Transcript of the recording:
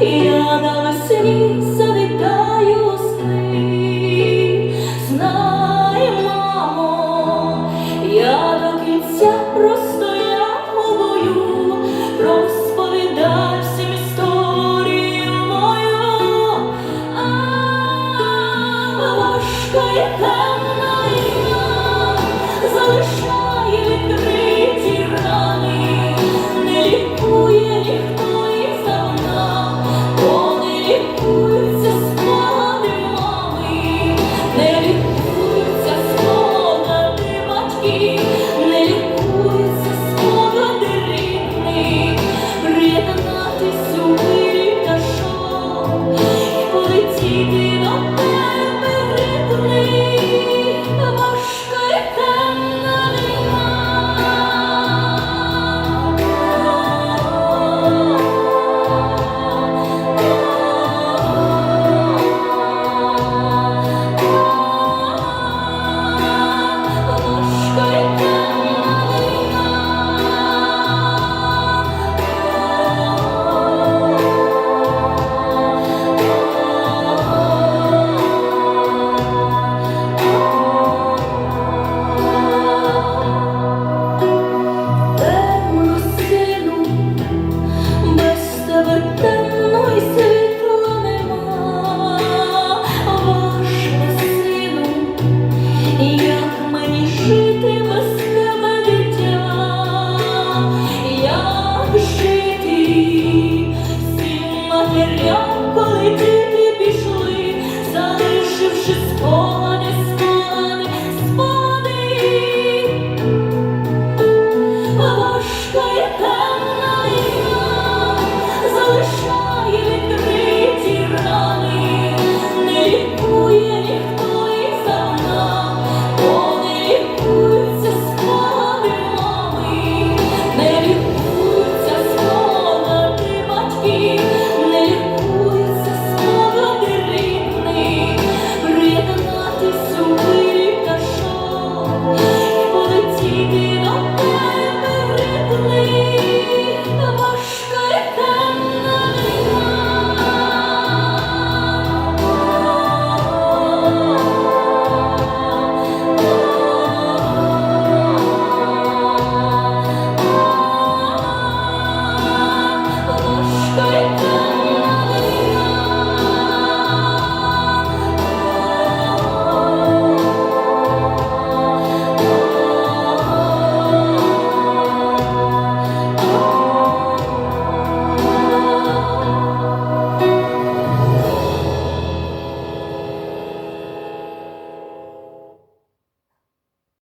я на весні завітаю сни. Знай, мамо, я до кінця просто мовою, розповідай всім мою, а важко. Oh.